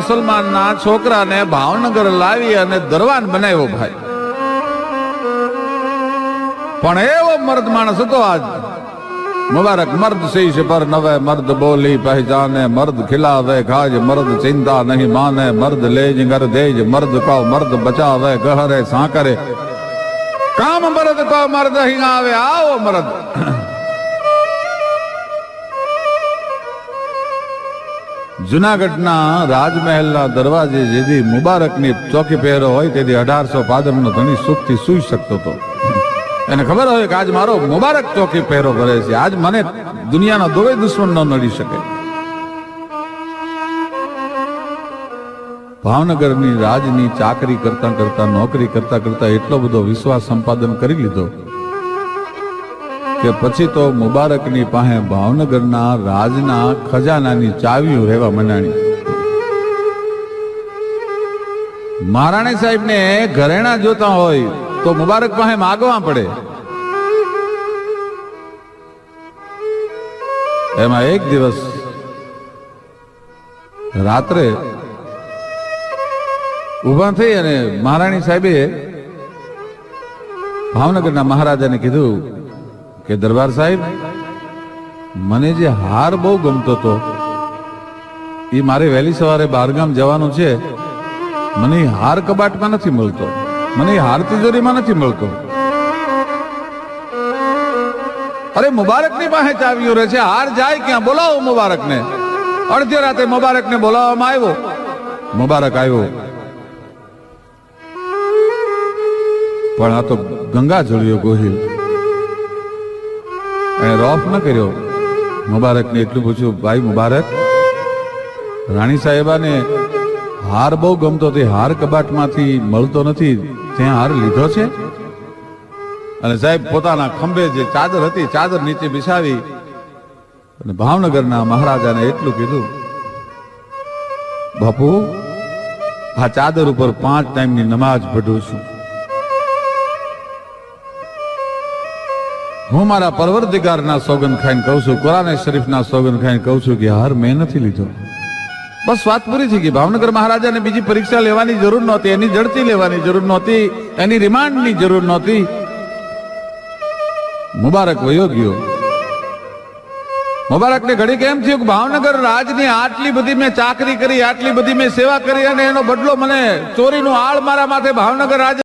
મુસલમાનના છોકરાને ભાવનગર લાવી અને દરવાન બનાવ્યો ભાઈ. પણ એવો મર્દ માણસ હતો આજ. મુબારક મર્દ શીશ પર નવે મર્દ બોલી પહેચાને મર્દ ખિલાવે, ખાજ મર્દ ચિંતા નહીં માને, મર્દ લેજ ઘર દેજ મર્દ કહો મર્દ બચાવે, ગહરે સાંકરે. કામ મર્દ કહો મર્દ અહીં આવે, આવો મર્દ. જુનાગઢના રાજમહેલના દરવાજે જેથી મુબારકની ચોકી પહેરો હોય તેથી અઢારસો પાદરનો ધણી સુખથી સૂઈ શકતો હતો. એને ખબર હોય કે આજ મારો મુબારક ચોકી પહેરો કરે છે. આજ મને દુનિયાના દોવે દુશ્મન ન નડી શકે. ભાવનગરની રાજની ચાકરી કરતા કરતા, નોકરી કરતા કરતા એટલો બધો વિશ્વાસ સંપાદન કરી લીધો કે પછી તો મુબારકની પાસે ભાવનગરના રાજના ખજાનાની ચાવીઓ રહેવા મનાણી. મહારાણી સાહેબને ઘરેણા જોતા હોય તો મુબારક પાસે માગવા પડે. એમાં એક દિવસ રાત્રે ઊભા થઈ અને મહારાણી સાહેબે ભાવનગરના મહારાજાને કીધું કે દરબાર સાહેબ, મને જે હાર બહુ ગમતો હતો, એ મારે વહેલી સવારે બારગામ જવાનું છે, મને હાર કબાટમાં નથી મળતો, મને હાર તિજોરીમાં નથી મળતો. અરે મુબારકની પાસે ચાવીઓ રહે છે, હાર જાય ક્યાં? બોલાવો મુબારકને. અડધી રાતે મુબારકને બોલાવવામાં આવ્યો. મુબારક આવ્યો. પણ આ તો ગંગા જળિયો ગોહિલ. એને રોફ ન કર્યો. મુબારકને એટલું પૂછ્યું, ભાઈ મુબારક, રાણી સાહેબાને હાર બહુ ગમતો તે હાર કબાટમાંથી મળતો નથી, ત્યાં હાર લીધો છે? અને સાહેબ પોતાના ખંભે જે ચાદર હતી, ચાદર નીચે બિછાવી અને ભાવનગરના મહારાજાને એટલું કીધું, બાપુ, આ ચાદર ઉપર પાંચ ટાઈમની નમાજ પઢું છું. હું મારા પરવરદિગારના સોગન ખાઈને કહું છું, કુરાને શરીફના સોગન ખાઈને કહું છું કે હાર મેં નથી લીધો. બસ વાત પૂરી થઈ ગઈ. ભાવનગર મહારાજાને બીજી પરીક્ષા લેવાની જરૂર નહોતી, એની જડતી લેવાની જરૂર નહોતી, એની રિમાન્ડની જરૂર નહોતી. મુબારક વયો ગયો. મુબારકને ઘડી કેમ થયું કે ભાવનગર રાજની આટલી બધી મેં ચાકરી કરી, આટલી બધી મેં સેવા કરી અને એનો બદલો મને ચોરીનું આળ મારા માથે ભાવનગર રાજ